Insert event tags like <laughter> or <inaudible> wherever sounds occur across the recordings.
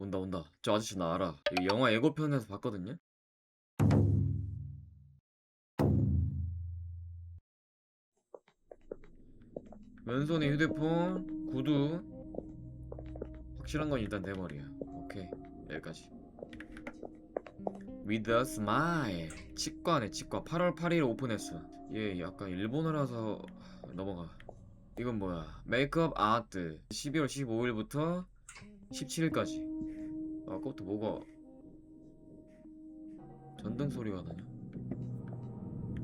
온다 온다. 저 아저씨 나 알아. 이 영화 예고편에서 봤거든요? 왼손에 휴대폰 구두. 확실한 건 일단 내 머리야. 오케이. 여기까지. With a smile. 치과네 치과. 8월 8일 오픈했어. 얘 약간 일본어라서 넘어가. 이건 뭐야? 메이크업 아트 12월 15일부터 17일까지 아까부터 뭐가 전등 소리가 나냐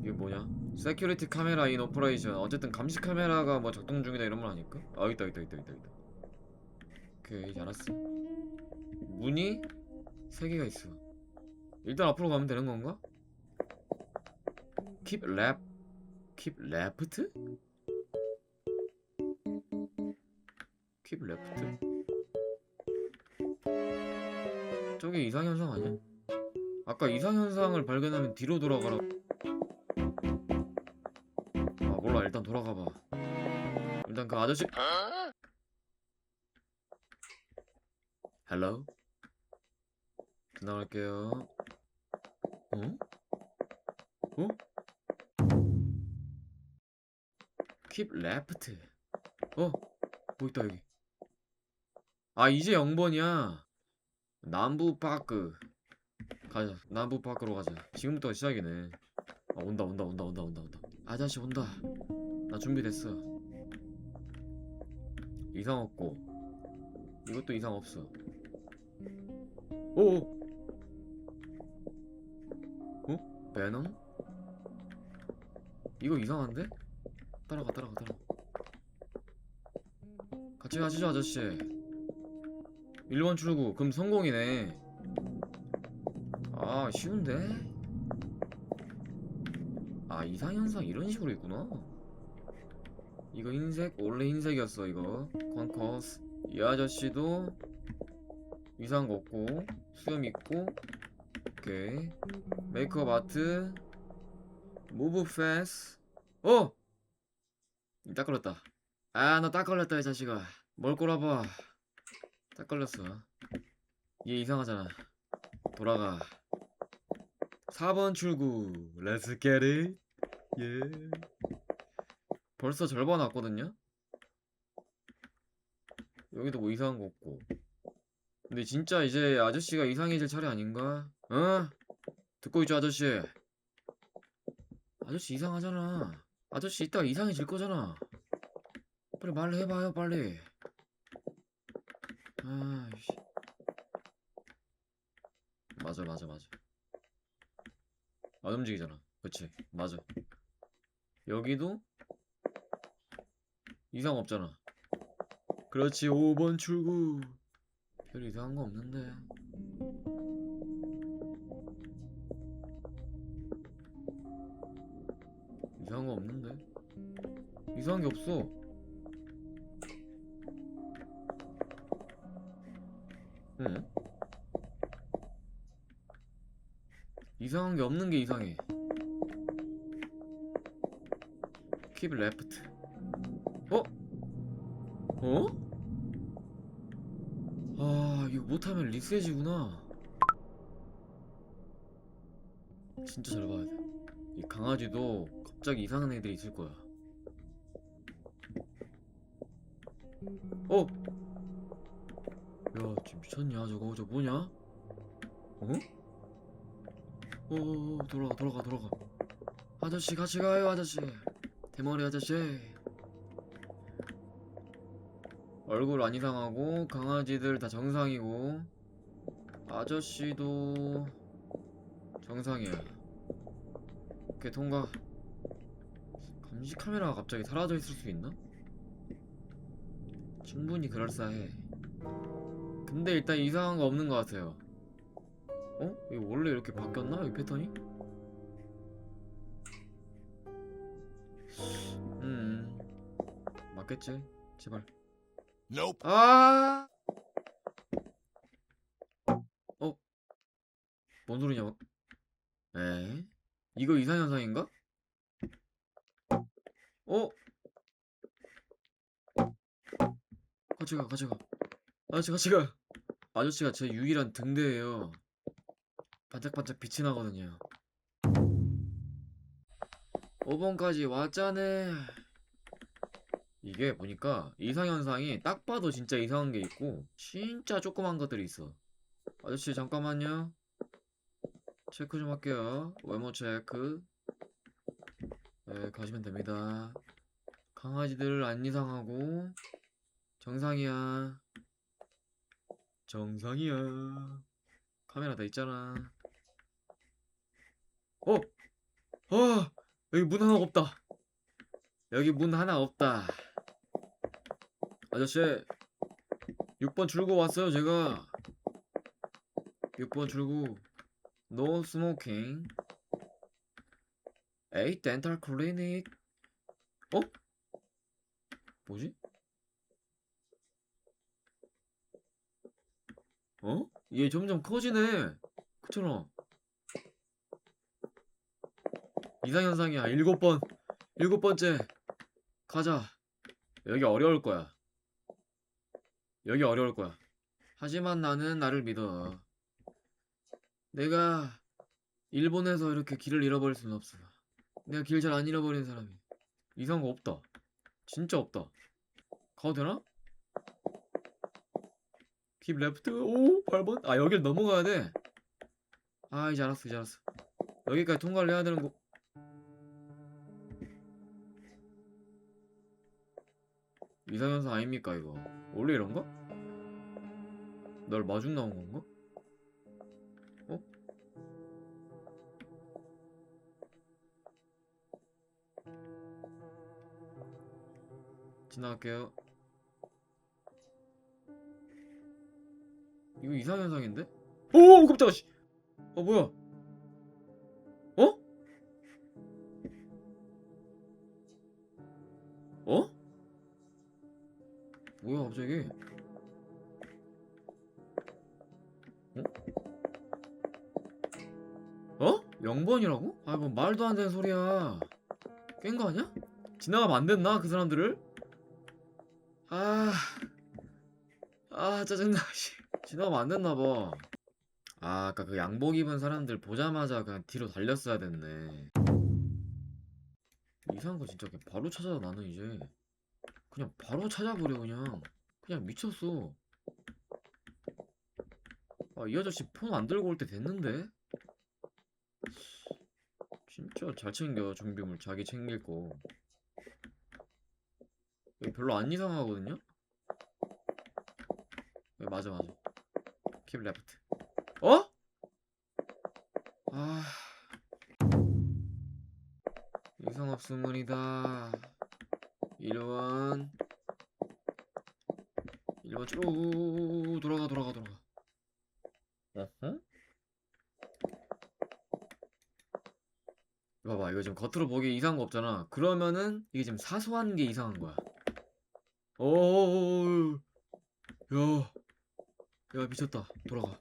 이게 뭐냐 세큐리티 카메라 인 오퍼레이션 어쨌든 감시 카메라가 뭐 작동 중이다 이런 말 아닐까? 아 있다 있다 있다 있다 있다 오케이 알았어 문이 세 개가 있어 일단 앞으로 가면 되는 건가? Keep left Keep left? Keep left? 저게 이상현상 아니야? 아까 이상현상을 발견하면 뒤로 돌아가라 아 몰라. 일단 돌아가봐. 일단 그 아저씨. 헬로 나갈게요. 어? 어? Keep left. 어? 뭐 있다 여기? 아 이제 0번이야 남부 파크 가자. 남부 파크로 가자. 지금부터 시작이네. 아 온다 온다 온다 온다 온다 온다. 아저씨 온다. 나 준비됐어. 이상 없고. 이것도 이상 없어. 오오. 어? 베넌? 이거 이상한데? 따라가 따라가 따라가. 같이 가시죠 아저씨 1번 출구 그럼 성공이네. 아 쉬운데? 아 이상현상 이런 식으로 있구나. 이거 흰색? 원래 흰색이었어 이거. 컨커스. 이 아저씨도 이상한 거 없고 수염 있고. 오케이. 메이크업 아트. 무브 패스 어! 딱 걸렸다. 아 너 딱 걸렸다 이 자식아. 뭘 꼬라봐 딱 걸렸어. 얘 이상하잖아. 돌아가. 4번 출구. Get it. 예. 벌써 절반 왔거든요? 여기도 뭐 이상한 거 없고. 근데 진짜 이제 아저씨가 이상해질 차례 아닌가? 어? 듣고 있죠 아저씨? 아저씨 이상하잖아. 아저씨 이따가 이상해질 거잖아. 빨리 말을 해봐요 빨리 아이씨. 맞아 맞아 맞아. 안 움직이잖아. 그치? 맞아. 여기도 이상 없잖아. 그렇지 5번 출구. 별 이상한 거 없는데. 이상한 거 없는데? 이상한 게 없어 이상한 게 없는 게 이상해 Keep left 어? 어? 아 이거 못하면 리셋이구나 진짜 잘 봐야 돼이 강아지도 갑자기 이상한 애들이 있을 거야 어? 야 지금 미쳤냐 저거 저 뭐냐? 어? 어 돌아가 돌아가 돌아가. 아저씨 같이 가요 아저씨. 대머리 아저씨. 얼굴 안 이상하고 강아지들 다 정상이고. 아저씨도 정상이야. 오케이 통과. 감시 카메라가 갑자기 사라져 있을 수 있나? 충분히 그럴싸해. 근데 일단 이상한 거 없는 것 같아요 어? 이거 원래 이렇게 바뀌었나? 이 패턴이? 음 맞겠지? 제발 Nope. 아! 어? 뭔 소리냐? 에? 이거 이상현상인가? 어? 같이 가, 같이 가. 같이, 같이 가. 아저씨가 제 유일한 등대예요. 반짝반짝 빛이 나거든요. 5번까지 왔자네. 이게 보니까 이상현상이 딱 봐도 진짜 이상한 게 있고 진짜 조그만 것들이 있어. 아저씨 잠깐만요. 체크 좀 할게요. 외모 체크. 네, 가시면 됩니다. 강아지들 안 이상하고 정상이야. 정상이야. 카메라 다 있잖아. 어! 아! 여기 문 하나 없다. 여기 문 하나 없다. 아저씨, 6번 출구 왔어요, 제가. 6번 출구. No smoking. A dental clinic. 어? 뭐지? 어? 얘 점점 커지네. 그처럼. 이상현상이야. 일곱 번. 일곱 번째. 가자. 여기 어려울 거야. 여기 어려울 거야. 하지만 나는 나를 믿어. 내가 일본에서 이렇게 길을 잃어버릴 수는 없어. 내가 길 잘 안 잃어버리는 사람이. 이상한 거 없다. 진짜 없다. 가도 되나? 킵 레프트. 오, 8번. 아, 여길 넘어가야 돼. 아, 이제 알았어, 이제 알았어. 여기까지 통과를 해야 되는 거. 이상현상 아닙니까, 이거? 원래 이런가? 널 마중 나온 건가? 어? 지나갈게요. 이거 이상 현상인데? 오, 깜짝아, 씨! 어, 뭐야? 어? 어? 뭐야, 갑자기? 어? 어? 0번이라고? 아, 뭐 말도 안 되는 소리야. 깬 거 아니야? 지나가면 안 됐나? 그 사람들을? 아, 아, 짜증나, 씨. 지나가면 안 됐나 봐. 아, 아까 그 양복 입은 사람들 보자마자 그냥 뒤로 달렸어야 됐네. 이상한 거 진짜 바로 찾아, 나는 이제. 그냥 바로 찾아버려, 그냥. 그냥 미쳤어. 아, 이 아저씨 폰 안 들고 올 때 됐는데? 진짜 잘 챙겨, 준비물. 자기 챙길 거. 별로 안 이상하거든요? 네, 맞아, 맞아. 킵 레프트. 어? 아. 이상 없으문이다. 1번. 1번 쭉 돌아가, 돌아가, 돌아가. 어허? 봐봐, 이거 지금 겉으로 보기 이상한 거 없잖아. 그러면은 이게 지금 사소한 게 이상한 거야. 오, 야, 야 미쳤다. 돌아가.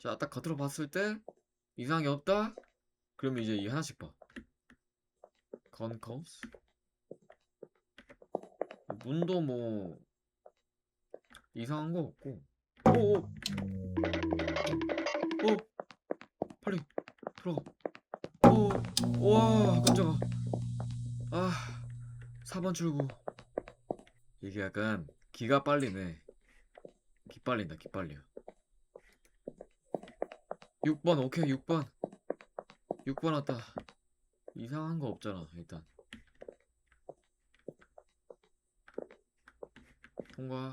자, 딱 겉으로 봤을 때 이상한 게 없다. 그러면 이제 이 하나씩 봐. 건커스. 문도 뭐 이상한 거 없고. 오, 오, 오, 빨리 들어가. 오, 와, 깜짝아. 아, 4번 출구. 이게 약간 기가 빨리네. 기빨린다, 기빨려. 6번, 오케이, 6번. 6번 왔다. 이상한 거 없잖아, 일단. 통과.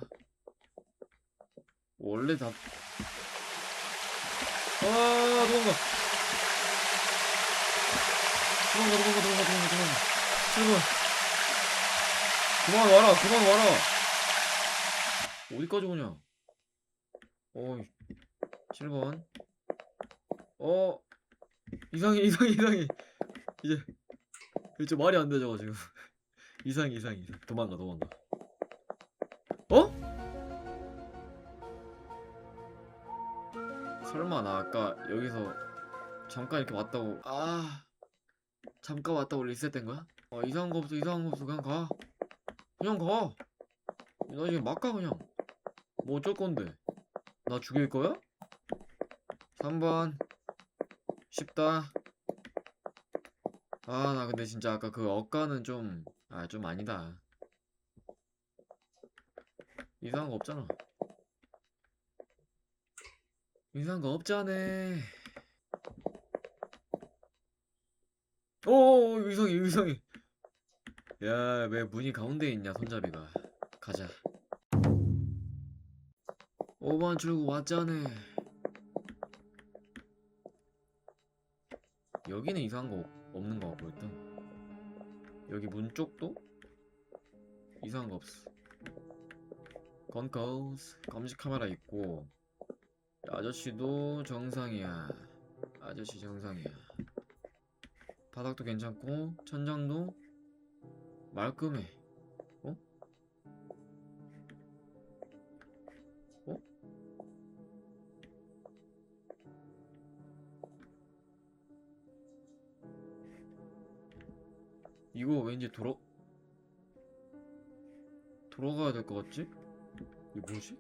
원래 다. 아, 도망가. 도망가, 도망가, 도망가, 도망가, 도망가. 7번. 그만 와라, 그만 와라. 어디까지 오냐? 어이, 7번. 어, 이상해, <laughs> 이상해, 이상해. 이제, 이제 말이 안 되죠, 지금. <laughs> 이상해, 이상해, 이상해. 도망가, 도망가. 어? 설마 나 아까 여기서 잠깐 이렇게 왔다고 아 잠깐 왔다고 리셋된 거야? 어 이상한 거 없어 이상한 거 없어 그냥 가 그냥 가너 지금 막 가 그냥 뭐 어쩔 건데? 나 죽일 거야? 3번. 쉽다. 아, 나 근데 진짜 아까 그 억가는 좀, 아, 좀 아 니다. 이상한 거 없잖아. 이상한 거 없잖아. 오, 어, 이상해, 이상해. 야, 왜 문이 가운데에 있냐, 손잡이가. 가자. 5번 출구 왔잖아. 여기는 이상한 거 없는 거 같고, 일단. 여기 문 쪽도 이상한 거 없어. 건코스 검식 카메라 있고 아저씨도 정상이야. 아저씨 정상이야. 바닥도 괜찮고 천장도 말끔해. 이거 왠지 돌아 돌아가야 될 것 같지? 이거 뭐지?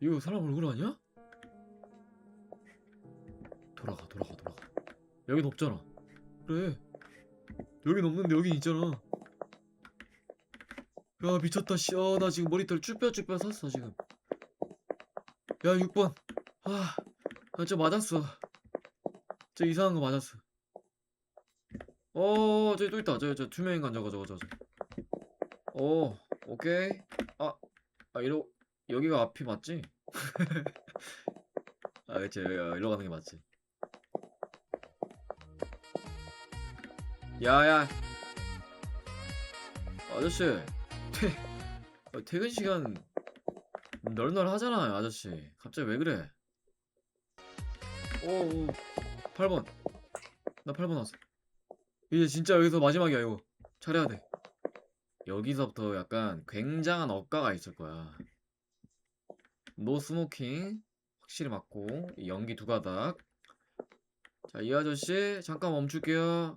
이거 사람 얼굴 아니야? 돌아가 돌아가 돌아가. 여긴 없잖아. 그래. 여긴 없는데 여긴 있잖아. 야 미쳤다. 씨나 지금 머리털 쭈뼛쭈뼛 섰어 지금. 야 6번. 아나저 맞았어. 저 이상한 거 맞았어 어 저기 또 있다. 저저 투명인간 저거 저 거 저거 어 오케이. 아아 이러 여기가 앞이 맞지? <laughs> 아 그치. 여기가 이리로 가는 게 맞지. 야야. 아저씨. 퇴 어, 퇴근 시간 널널하잖아 아저씨. 갑자기 왜 그래? 오오 8번. 나 8번 왔어 이제 진짜 여기서 마지막이야 이거. 잘해야 돼. 여기서부터 약간 굉장한 억가가 있을 거야. 노 스모킹 확실히 맞고 이 연기 두 가닥. 자 이 아저씨 잠깐 멈출게요.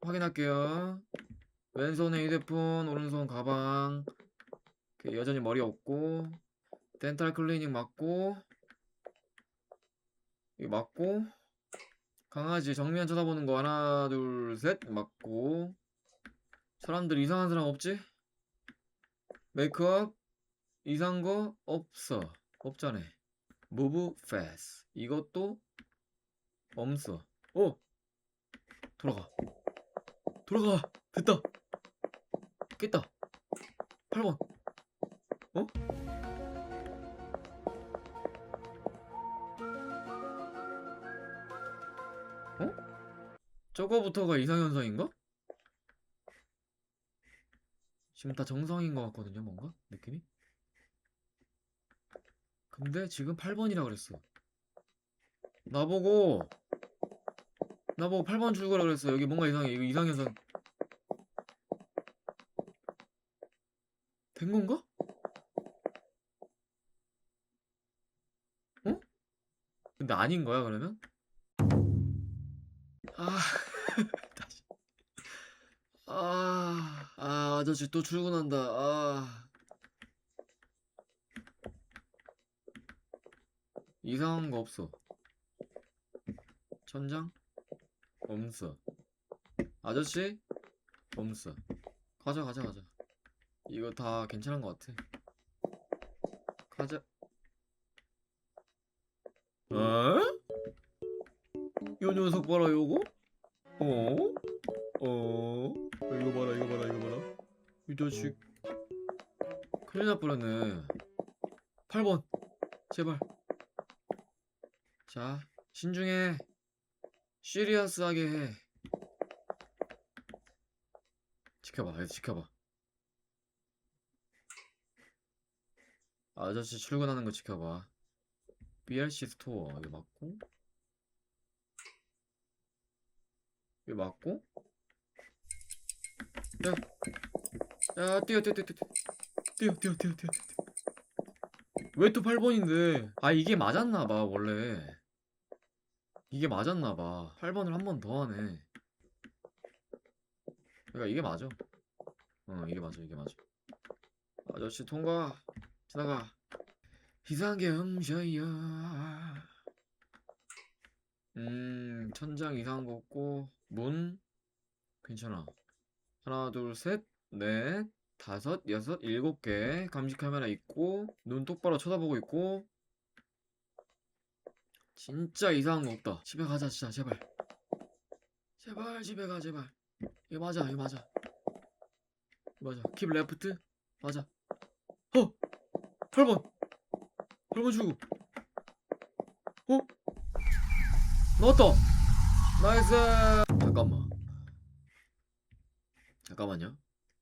확인할게요. 왼손에 휴대폰 오른손 가방. 여전히 머리 없고 덴탈 클리닝 맞고 이거 맞고 강아지 정면 쳐다보는 거 하나 둘 셋 맞고. 사람들 이상한 사람 없지? 메이크업? 이상한 거 없어. 없잖아. 무브 패스. 이것도 없어. 어 돌아가. 돌아가. 됐다. 깼다. 8번. 어? 저거부터가 이상현상인가? 지금 다 정상인 것 같거든요, 뭔가? 느낌이? 근데 지금 8번이라 그랬어. 나보고, 나보고 8번 출구라 그랬어. 여기 뭔가 이상해. 이거 이상해서. 된 건가? 어? 근데 아닌 거야, 그러면? 아, 다시. 아, 아, 아저씨 또 출근한다. 아. 이상한 거 없어. 천장? 없어. 아저씨? 없어. 가자, 가자, 가자. 이거 다 괜찮은 것 같아. 가자. 어? 요 녀석 봐라, 요거? 어? 어? 이거 봐라, 이거 봐라, 이거 봐라. 이 자식. 큰일 날 뻔했네. 8번. 제발. 자, 신중해. 시리어스하게 해. 지켜봐, 지켜봐. 아저씨 출근하는 거 지켜봐. BRC 스토어, 이거 맞고? 이거 맞고? 야, 야, 뛰어, 뛰어, 뛰어, 뛰어, 뛰어, 뛰어, 뛰어, 뛰어. 왜 또 8번인데? 아, 이게 맞았나봐, 원래. 이게 맞았나봐. 8번을 한 번 더 하네. 그러니까 이게 맞아. 어, 이게 맞아, 이게 맞아. 아저씨 통과. 지나가. 이상경셔야 음 천장 이상한 거 없고 문 괜찮아 하나 둘 셋 넷 다섯 여섯 일곱 개 감시 카메라 있고 눈 똑바로 쳐다보고 있고. 진짜 이상한 거 없다. 집에 가자 진짜. 제발. 제발 집에 가 제발. 이거 맞아 이거 맞아. 맞아. 킵 레프트? 맞아. 어! 8번. 8번 주고. 어? 나왔다. 나이스! 잠깐만. 잠깐만요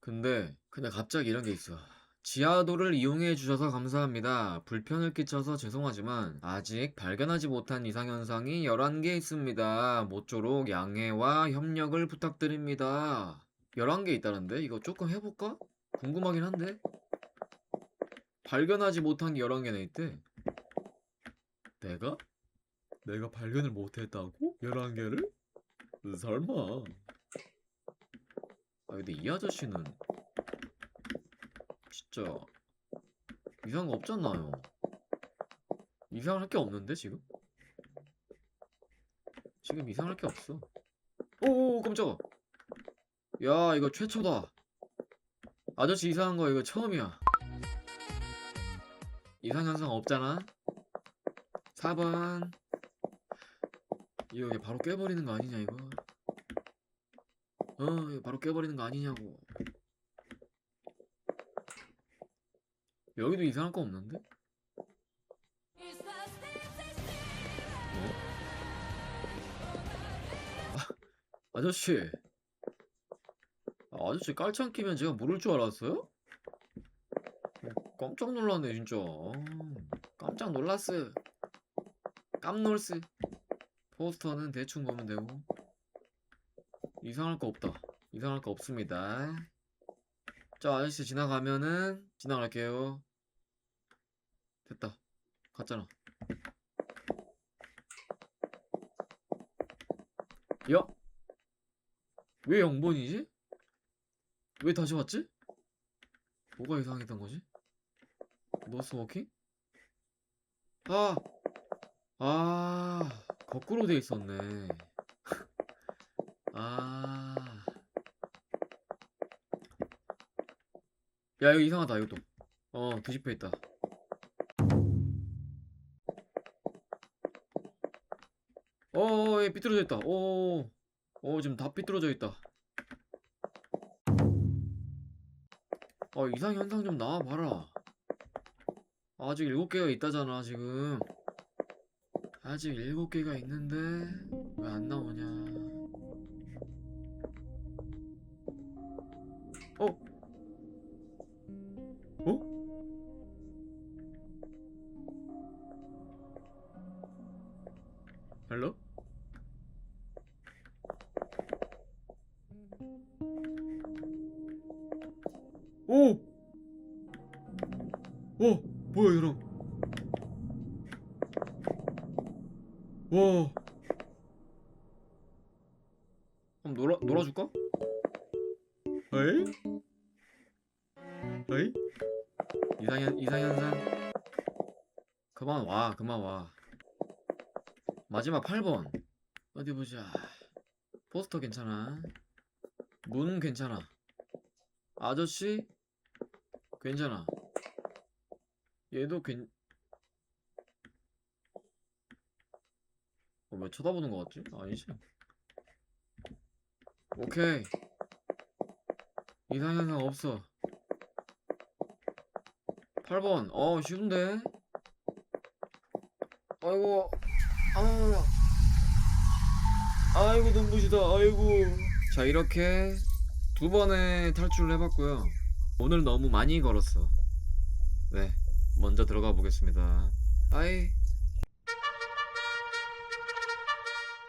근데 근데 갑자기 이런 게 있어 지하도를 이용해 주셔서 감사합니다. 불편을 끼쳐서 죄송하지만 아직 발견하지 못한 이상현상이 11개 있습니다. 모쪼록 양해와 협력을 부탁드립니다. 11개 있다는데? 이거 조금 해볼까? 궁금하긴 한데? 발견하지 못한 게 11개나 있대. 내가? 내가 발견을 못했다고? 11개를? 설마. 아, 근데 이 아저씨는 진짜 이상한 거 없잖아요. 이상할 게 없는데 지금? 지금 이상할 게 없어. 오 깜짝아. 야 이거 최초다. 아저씨 이상한 거 이거 처음이야. 이상 현상 없잖아. 4번. 이거 바로 깨버리는 거 아니냐 이거. 어 바로 깨버리는 거 아니냐고. 여기도 이상할 거 없는데? 어? 아, 아저씨. 아, 아저씨 깔창 끼면 제가 모를 줄 알았어요? 어, 깜짝 놀랐네, 진짜. 어, 깜짝 놀랐어. 깜놀스. 포스터는 대충 보면 되고. 이상할 거 없다. 이상할 거 없습니다. 자, 아저씨 지나가면은 지나갈게요. 됐다. 갔잖아. 야? 왜 0번이지? 왜 다시 왔지? 뭐가 이상했던 거지? 노스 워킹? 아! 아, 거꾸로 돼 있었네. 아. 야, 이거 이상하다, 이것도. 어, 뒤집혀 있다. 어, 얘 삐뚤어져 있다. 오, 어, 지금 다 삐뚤어져 있다. 어, 이상 현상 좀 나와 봐라. 아직 일곱 개가 있다잖아, 지금. 아직 일곱 개가 있는데, 왜 안 나오냐. 오! 어, 뭐야, 얘랑. 와. 한번 놀아, 놀아줄까? 에이? 에이? 이상현, 이상현상. 그만 와, 그만 와. 마지막 8번. 어디 보자. 포스터 괜찮아. 문 괜찮아. 아저씨? 괜찮아. 얘도 괜... 어, 왜 쳐다보는 거 같지? 아니지. 오케이. 이상 현상 없어. 8번. 어, 쉬운데? 아이고. 아. 아이고, 눈부시다. 아이고. 자, 이렇게 두 번의 탈출을 해봤고요. 오늘 너무 많이 걸었어. 네. 먼저 들어가 보겠습니다. 아이.